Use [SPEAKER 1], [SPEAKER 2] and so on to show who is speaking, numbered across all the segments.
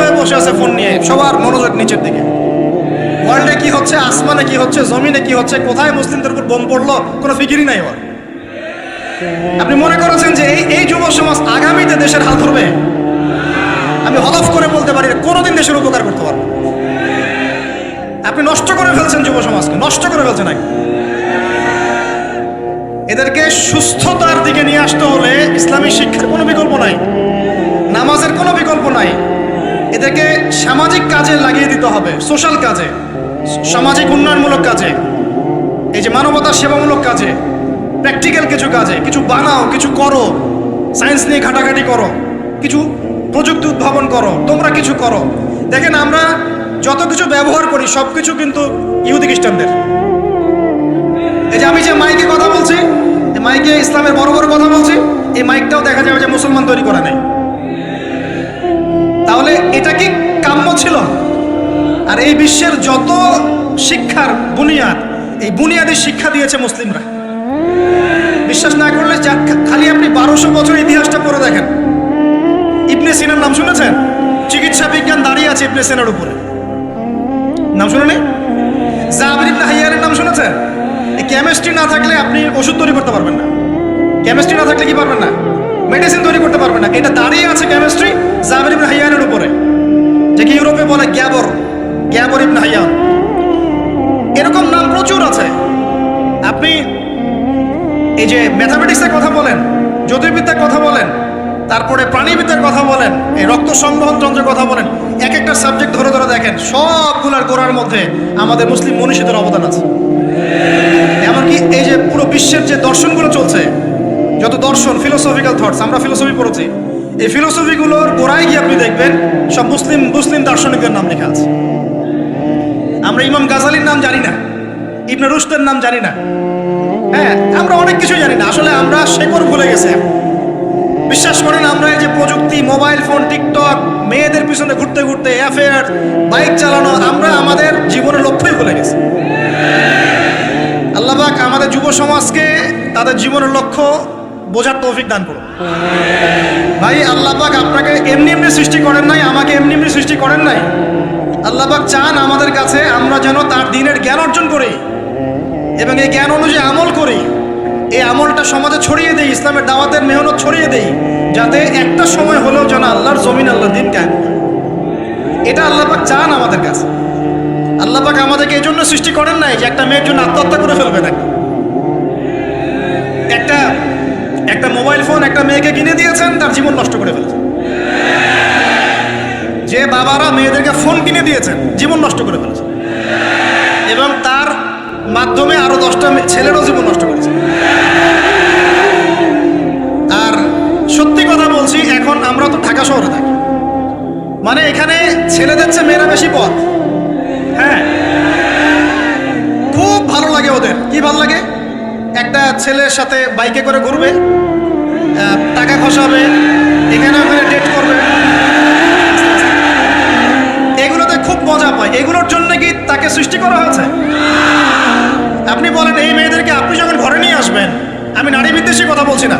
[SPEAKER 1] হয়ে বসে আছে ফোন নিয়ে, সবার মনোযোগ নিচের দিকে। ওয়ার্ল্ডে কি হচ্ছে, আসমানে কি হচ্ছে, জমিনে কি হচ্ছে, কোথায় মুসলিমদের উপর বোম পড়ল, কোনো ফিকিরই নাই ওর। আপনি মনে করেছেন যে এই এই যুব সমাজ আগামীতে দেশের হাল ধরবে? আমি হলফ করে বলতে পারি কোনোদিন দেশের উপকার করতে পারব আপনি নষ্ট করে ফেলছেন যুব সমাজকে, নষ্ট করে ফেলছেন আগে এদেরকে সুস্থতার দিকে নিয়ে আসতে হলে ইসলামী শিক্ষার কোনো বিকল্প নাই, নামাজের কোনো বিকল্প নাই এদেরকে সামাজিক কাজে লাগিয়ে দিতে হবে সোশ্যাল কাজে, সামাজিক উন্নয়নমূলক কাজে, এই যে মানবতার সেবামূলক কাজে প্র্যাকটিক্যাল কিছু কাজে, কিছু বানাও, কিছু করো সায়েন্স নিয়ে ঘাটাঘাটি করো, কিছু প্রযুক্তি উদ্ভাবন করো, তোমরা কিছু করো। দেখেন, আমরা যত কিছু ব্যবহার করি সব কিছু কিন্তু ইহুদি খ্রিস্টানদের। এই যে আমি যে মাইকে কথা বলছি মাইকে ইসলামের বড় বড় কথা বলছি, এই মাইকটাও দেখা যাবে যে মুসলমান তৈরি করা নেই তাহলে এটা কি কাম্য ছিল? আর এই বিশ্বের যত শিক্ষার বুনিয়াদ, এই বুনিয়াদের শিক্ষা দিয়েছে মুসলিমরা। বিশ্বাস না করলে খালি আপনি বারোশো বছর ইতিহাসটা পড়ে দেখেন। ইবনে সিনার নাম শুনেছেন? চিকিৎসা বিজ্ঞান দাঁড়িয়ে আছে ইবনে সিনার উপরে। নাম শুনেনি জাবির ইবনে হাইয়ারের নাম শুনেছেন? এই কেমিস্ট্রি না থাকলে আপনি ওষুধ তৈরি করতে পারবেন না। কেমিস্ট্রি না থাকলে কি পারবেন না? মেডিসিন তৈরি করতে পারবেন না। এটা দাঁড়িয়ে আছে কেমিস্ট্রি জাবির ইবনে হাইয়ারের উপরে। যে কি ইউরোপে বলে গ্যাবর? গ্যাবর ইবনে হাইয়ান। এরকম নাম প্রচুর আছে। আপনি এই যে ম্যাথামেটিক্সের কথা বলেন, জ্যোতির্বিদ্যার কথা বলেন, তারপরে প্রাণীবিদ্যার কথা বলেন, এই রক্ত সংবহন যন্ত্রের কথা বলেন, এক একটা সাবজেক্ট ধরে ধরে দেখেন, সবগুলার গোড়ার মধ্যে আমাদের মুসলিম মনীষীদের অবদান আছে। এমনকি এই যে পুরো বিশ্বের যে দর্শনগুলো চলছে যত দর্শন ফিলোসফিক্যাল থটস আমরা ফিলোসফি পড়েছি। এই ফিলোসফিগুলোর গোড়ায় গিয়ে আপনি দেখবেন, সব মুসলিম মুসলিম দার্শনিকদের নাম লেখা আছে। আমরা ইমাম গাজালির নাম জানি না, ইবনে রুশদের নাম জানি না। হ্যাঁ আমরা অনেক কিছু জানি না। আসলে আমরা শেকড় ভুলে গেছি। বিশ্বাস করেন আমরা এই যে প্রযুক্তি, মোবাইল ফোন, টিকটক, মেয়েদের পিছনে ঘুরতে ঘুরতে, অ্যাফেয়ার, বাইক চালানো, আমরা আমাদের জীবনের লক্ষ্যই ভুলে গেছি। আল্লাহবাক আমাদের যুব সমাজকে তাদের জীবনের লক্ষ্য বোঝার তৌফিক দান করুন। ভাই আল্লাহবাক আপনাকে এমনি এমনি সৃষ্টি করেন নাই, আমাকে এমনি এমনি সৃষ্টি করেন নাই। আল্লাহবাক চান আমাদের কাছে আমরা যেন তার দিনের জ্ঞান অর্জন করি এবং এই জ্ঞান অনুযায়ী আমল করি। এই আমলটা সমাজে ছড়িয়ে দেই, ইসলামের দাওয়াতের মেহনত ছড়িয়ে দেই, যাতে একটা সময় হলেও যেন আল্লাহর জমিন, আল্লাহর দিন হয়। এটা আল্লাপাক চান আমাদের কাছে। আল্লাপাক আমাদেরকে এই জন্য সৃষ্টি করেন নাই যে একটা মেয়ের জন্য আত্মহত্যা করে ফেলবে নাকি একটা ফোন একটা মেয়েকে কিনে দিয়েছেন, তার জীবন নষ্ট করে ফেলেছেন। যে বাবারা মেয়েদেরকে ফোন কিনে দিয়েছেন, জীবন নষ্ট করে ফেলেছেন। এবং তার মাধ্যমে আরও দশটা ছেলেরও জীবন নষ্ট করেছে। আর সত্যি কথা বলছি, এখন আমরা তো ঢাকা শহরে থাকি। মানে এখানে ছেলেদের চেয়ে মেয়েরা বেশি পথ। হ্যাঁ। খুব ভালো লাগে ওদের। কি ভালো লাগে? একটা ছেলের সাথে বাইকে করে ঘুরবে টাকা খসাবে, এখানে ওখানে ডেট করবে। এগুলোতে খুব মজা পায়। এগুলোর জন্য কি তাকে সৃষ্টি করা হয়েছে? আপনি বলেন, এই মেয়েদেরকে আপনি যখন ঘরে নিয়ে আসবেন, আমি নারী বিদ্বেষী কথা বলছি না।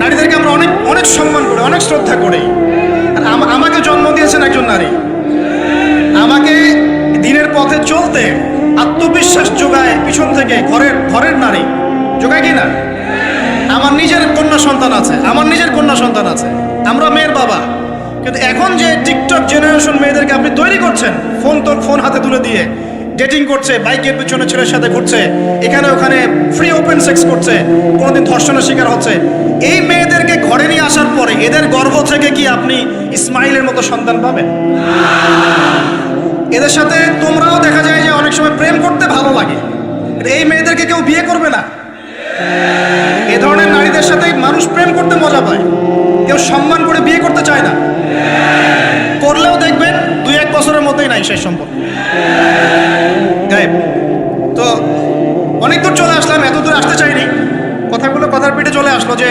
[SPEAKER 1] নারীদেরকে আমরা অনেক অনেক সম্মান করি, অনেক শ্রদ্ধা করি। আমাকে জন্ম দিয়েছেন একজন নারী। আমাকে দিনের পথে চলতে আত্মবিশ্বাস যোগায় পিছন থেকে ঘরের ঘরের নারী। যোগায় কি না? আমার নিজের কন্যা সন্তান আছে, আমার নিজের কন্যা সন্তান আছে, আমরা মেয়ের বাবা। কিন্তু এখন যে টিকটক জেনারেশন মেয়েদেরকে আপনি তৈরি করছেন ফোন তোর ফোন হাতে তুলে দিয়ে ডেটিং করছে, বাইকের পিছনে ছেলের সাথে ঘুরছে, এখানে ওখানে ফ্রি ওপেন সেক্স করছে, কোনোদিন ধর্ষণের শিকার হচ্ছে, এই মেয়েদেরকে ঘরে নিয়ে আসার পরে এদের গর্ভ থেকে কি আপনি ইসমাইলের মতো সন্তান পাবেন? এদের সাথে তোমরাও দেখা যায় যে অনেক সময় প্রেম করতে ভালো লাগে এই মেয়েদেরকে কেউ বিয়ে করবে না। মানুষ প্রেম করতে মজা পায়। কেউ সম্মান করে বিয়ে করতে চায় না। করলেও দেখবেন দুই এক বছরের মতোই নাই সেই গায়েব। তো অনেক দূর চলে আসলাম, এত দূর আসতে চাইনি। কথাগুলো কথার পিঠে চলে আসলো যে,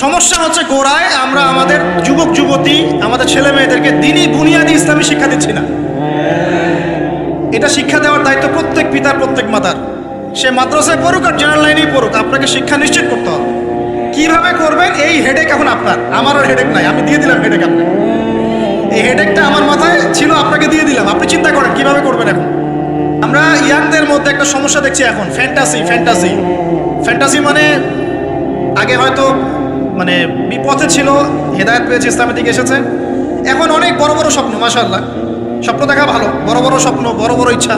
[SPEAKER 1] সমস্যা হচ্ছে গোড়ায় আমরা আমাদের যুবক, যুবতী, আমাদের ছেলে মেয়েদেরকে দিনই বুনিয়াদি ইসলামী শিক্ষা দিচ্ছি না। এটা শিক্ষা দেওয়ার দায়িত্ব প্রত্যেক পিতার, প্রত্যেক মাতার। সে মাদ্রাসায় পড়ুক আর জেনারেল লাইনেই পড়ুক, আপনাকে শিক্ষা নিশ্চিত করতে হবে। কীভাবে করবেন? এই হেডেক এখন আপনার। আমার আর হেডেক নাই। আমি দিয়ে দিলাম হেডেক আপনাকে। এই হেডেকটা আমার মাথায় ছিল, আপনাকে দিয়ে দিলাম। আপনি চিন্তা করেন, কীভাবে করবেন এখন? আমরা ইয়াংদের মধ্যে একটা সমস্যা দেখছি এখন। ফ্যান্টাসি ফ্যান্টাসি ফ্যান্টাসি মানে আগে হয়তো মানে বিপথে ছিল, হেদায়ত পেয়েছে, ইসলামের দিকে এসেছে। এখন অনেক বড় বড় স্বপ্ন মাশাল্লাহ স্বপ্ন দেখা ভালো। বড় বড় স্বপ্ন, বড় বড় ইচ্ছা।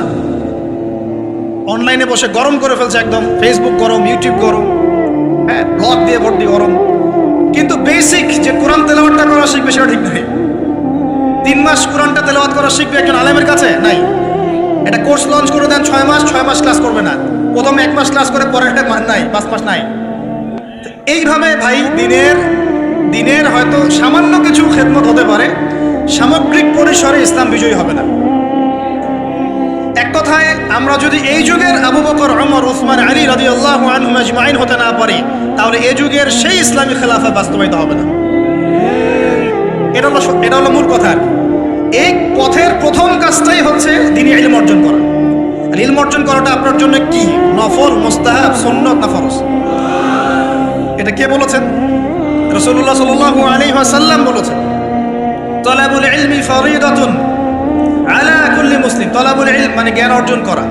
[SPEAKER 1] অনলাইনে বসে গরম করে ফেলছে একদম। ফেসবুক গরম ইউটিউব গরম। হ্যাঁ দিয়ে ভর্তি গরম। কিন্তু বেসিক যে কোরআন তেলাওয়াতটা করা শিখবে সেটা ঠিক নয়। তিন মাস কোরআনটা তেলাওয়াত করা শিখবে একজন আলেমের কাছে? নাই। এটা কোর্স লঞ্চ করে দেন ছয় মাস ছয় মাস ক্লাস করবে না। প্রথমে এক মাস ক্লাস করে পরে একটা নাই, পাঁচ মাস নাই। এইভাবে ভাই দিনের দিনের হয়তো সামান্য কিছু খেদমত হতে পারে। সামগ্রিক পরিসরে ইসলাম বিজয়ী হবে না। আমরা যদি এই যুগের আবু বকর অমর ওসমান আলী রাজি আল্লাহ আজমাইন হতে না পারি, তাহলে এই যুগের সেই ইসলামী খেলাফা বাস্তবায়িত হবে না। এটা হলো এটা হলো মূল কথা এই পথের প্রথম কাজটাই হচ্ছে দিনী ইলম অর্জন করা। আর ইলম অর্জন করাটা আপনার জন্য কি? নফল, মোস্তাহাব, সুন্নত না ফরজ? এটা কে বলেছেন? রসুল্লাহ সাল্লাল্লাহু আলাইহি ওয়াসাল্লাম বলেছেন, তলাবুল ইলমি ফরিদাতুন। আলা কুল্লি মুসলিম, তলাবুল ইলম মানে জ্ঞান অর্জন করা।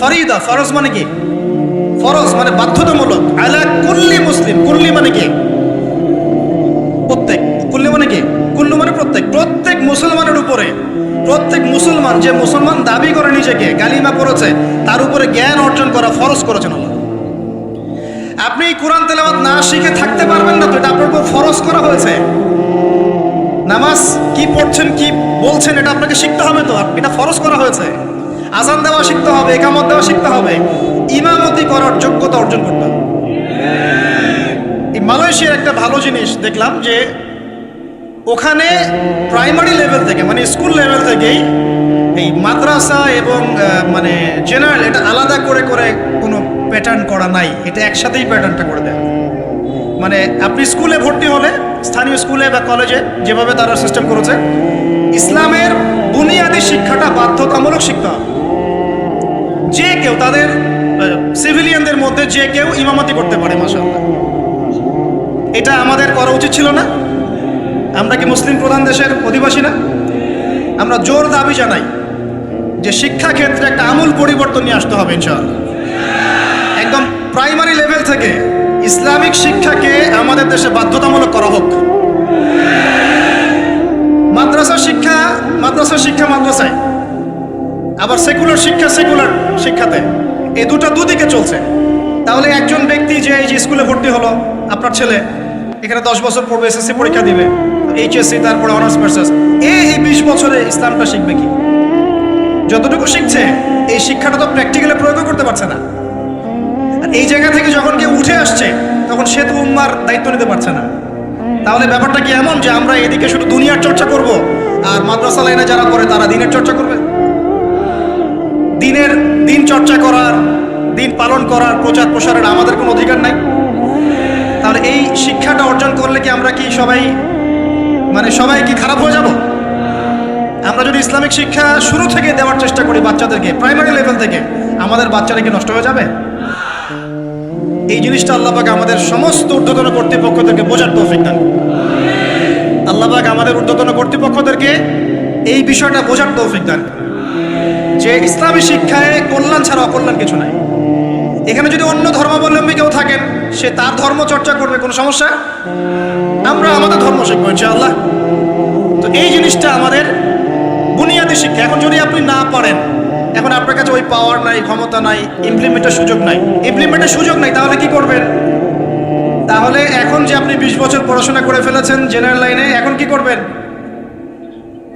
[SPEAKER 1] ফরিদা, ফরজ মানে কি? ফরজ মানে বাধ্যতামূলক। আলা কুল্লি মুসলিম, কুল্লি মানে কি? প্রত্যেক। কুল্লি মানে কি? কুল্লু মানে প্রত্যেক। প্রত্যেক মুসলমানের উপরে, প্রত্যেক মুসলমান যে মুসলমান দাবি করে নিজেকে, গালিমা করেছে, তার উপরে জ্ঞান অর্জন করা ফরজ করেছেন আল্লাহ। আপনি কোরআন তেলাওয়াত না শিখে থাকতে পারবেন না তো এটা আপনার উপর ফরজ করা হয়েছে। নামাজ কি পড়ছেন, কি বলছেন এটা আপনাকে শিখতে হবে তো এটা ফরজ করা হয়েছে। আজান দেওয়া শিখতে হবে, একামত দেওয়া শিখতে হবে। ইমামতি করার যোগ্যতা অর্জন করতে হবে। মালয়েশিয়ার একটা ভালো জিনিস দেখলাম যে, ওখানে প্রাইমারি লেভেল থেকে মানে স্কুল লেভেল থেকেই এই মাদ্রাসা এবং মানে জেনারেল এটা আলাদা করে করে কোনো প্যাটার্ন করা নাই। এটা একসাথেই প্যাটার্নটা করে দেয়। মানে আপনি স্কুলে ভর্তি হলে, স্থানীয় স্কুলে বা কলেজে যেভাবে তারা সিস্টেম করেছে, ইসলামের বুনিয়াদী শিক্ষাটা বাধ্যতামূলক হবে। যে কেউ, তাদের সিভিলিয়ানদের মধ্যে যে কেউ ইমামতি করতে পারে মাসাল্লাহ এটা আমাদের করা উচিত ছিল না। আমরা কি মুসলিম প্রধান দেশের অধিবাসী না? আমরা জোর দাবি জানাই যে শিক্ষা ক্ষেত্রে একটা আমূল পরিবর্তন নিয়ে আসতে হবে, ইনশাআল্লাহ। একদম প্রাইমারি লেভেল থেকে ইসলামিক শিক্ষাকে আমাদের দেশে বাধ্যতামূলক করা হোক। মাদ্রাসা শিক্ষা মাদ্রাসা শিক্ষা মাদ্রাসায়। আবার সেকুলার শিক্ষা সেকুলার শিক্ষাতে। এই দুটো দুদিকে চলছে। তাহলে একজন ব্যক্তি যে এই যে স্কুলে ভর্তি হলো, আপনার ছেলে, এখানে দশ বছর পড়বে, এসএসসি পরীক্ষা দিবে, এইচএসসি, তারপরে অনার্স, মাস্টার্স এই বিশ বছরে ইসলামটা শিখবে কি? যতটুকু শিখছে, এই শিক্ষাটা তো প্র্যাকটিক্যালে প্রয়োগ করতে পারছে না। এই জায়গা থেকে যখন কেউ উঠে আসছে, তখন সে তো উম্মার দায়িত্ব নিতে পারছে না। তাহলে ব্যাপারটা কি এমন যে আমরা এদিকে শুধু দুনিয়ার চর্চা করব, আর মাদ্রাসা লাইনে যারা করে তারা দিনের চর্চা করবে? দিনের দিন চর্চা করার, দিন পালন করার, প্রচার প্রসারের আমাদের কোনো অধিকার নাই। তাহলে এই শিক্ষাটা অর্জন করলে কি আমরা কি সবাই মানে সবাই কি খারাপ হয়ে যাব? আমরা যদি ইসলামিক শিক্ষা শুরু থেকে দেওয়ার চেষ্টা করি বাচ্চাদেরকে প্রাইমারি লেভেল থেকে, আমাদের বাচ্চারা কি নষ্ট হয়ে যাবে? এই জিনিসটা আল্লাহবাক আমাদের সমস্ত ঊর্ধ্বতন কর্তৃপক্ষদেরকে বোঝার তৌফিক দান আল্লাহবাক আমাদের ঊর্ধ্বতন কর্তৃপক্ষদেরকে এই বিষয়টা বোঝার তৌফিক দান যে ইসলামী শিক্ষায় কল্যাণ ছাড়া অকল্যাণ কিছু নাই। এখানে যদি অন্য ধর্মাবলম্বী কেউ থাকেন, সে তার ধর্ম চর্চা করবে, কোনো সমস্যা? আমরা আমাদের ধর্ম শিখব, ইনশাআল্লাহ। তো এই জিনিসটা আমাদের বুনিয়াদী শিক্ষা। এখন যদি আপনি না পারেন এখন আপনার কাছে ওই পাওয়ার নাই, ক্ষমতা নাই ইমপ্লিমেন্টের সুযোগ নাই। ইমপ্লিমেন্টের সুযোগ নাই, তাহলে কি করবেন? তাহলে এখন যে আপনি বিশ বছর পড়াশোনা করে ফেলেছেন জেনারেল লাইনে এখন কি করবেন?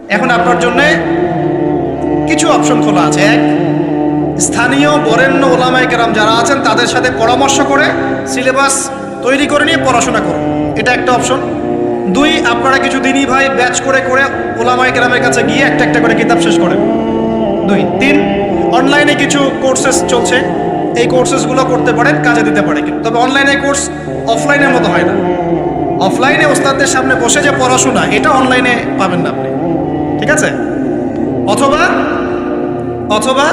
[SPEAKER 1] এখন আপনার জন্যে কিছু অপশন খোলা আছে। এক, স্থানীয় বরেণ্য ওলামাই কেরাম যারা আছেন, তাদের সাথে পরামর্শ করে সিলেবাস তৈরি করে নিয়ে পড়াশোনা করুন। এটা একটা অপশন দুই, আপনারা কিছু দিনই ভাই ব্যাচ করে করে ওলামাই গ্রামের কাছে গিয়ে একটা একটা করে কিতাব শেষ করেন। দুই, তিন। অনলাইনে কিছু কোর্সেস চলছে। এই কোর্সেসগুলো করতে পারেন, কাজে দিতে পারে কিন্তু। তবে অনলাইনে কোর্স অফলাইনের মতো হয় না। অফলাইনে ওস্তাদদের সামনে বসে যে পড়াশোনা, এটা অনলাইনে পাবেন না আপনি। ঠিক আছে? অথবা অথবা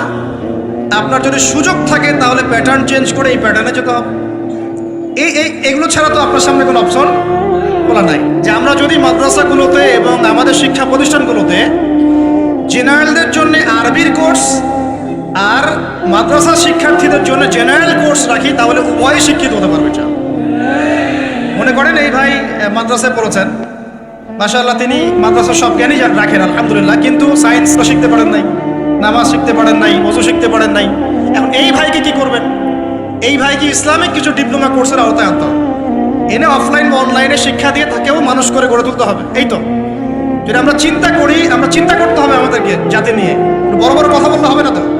[SPEAKER 1] আপনার যদি সুযোগ থাকে, তাহলে প্যাটার্ন চেঞ্জ করে এই প্যাটার্নে যেতে। হবে এই এই, এগুলো ছাড়া তো আপনার সামনে কোনো অপশন খোলা নাই। যে আমরা যদি মাদ্রাসাগুলোতে এবং আমাদের শিক্ষা প্রতিষ্ঠানগুলোতে জেনারেলদের জন্য আরবির কোর্স আর মাদ্রাসা শিক্ষার্থীদের জন্য জেনারেল কোর্স রাখি, তাহলে উভয় শিক্ষিত হতে পারবে, যা। মনে করেন, এই ভাই মাদ্রাসায় পড়েছেন। মাশাআল্লাহ, তিনি মাদ্রাসার সব জ্ঞানই রাখেন, আলহামদুলিল্লাহ। কিন্তু সায়েন্স শিখতে পারেন নাই, নামাজ শিখতে পারেন নাই ওজু শিখতে পারেন নাই। এখন এই ভাইকে কি করবেন? এই ভাইকে ইসলামিক কিছু ডিপ্লোমা কোর্সের আওতায় আনতে হবে? এনে অফলাইন বা অনলাইনে শিক্ষা দিয়ে তাকেও মানুষ করে গড়ে তুলতে হবে, এই তো। যদি আমরা চিন্তা করি, আমরা চিন্তা করতে হবে আমাদেরকে জাতি নিয়ে। বড় বড় কথা বলতে হবে না তো?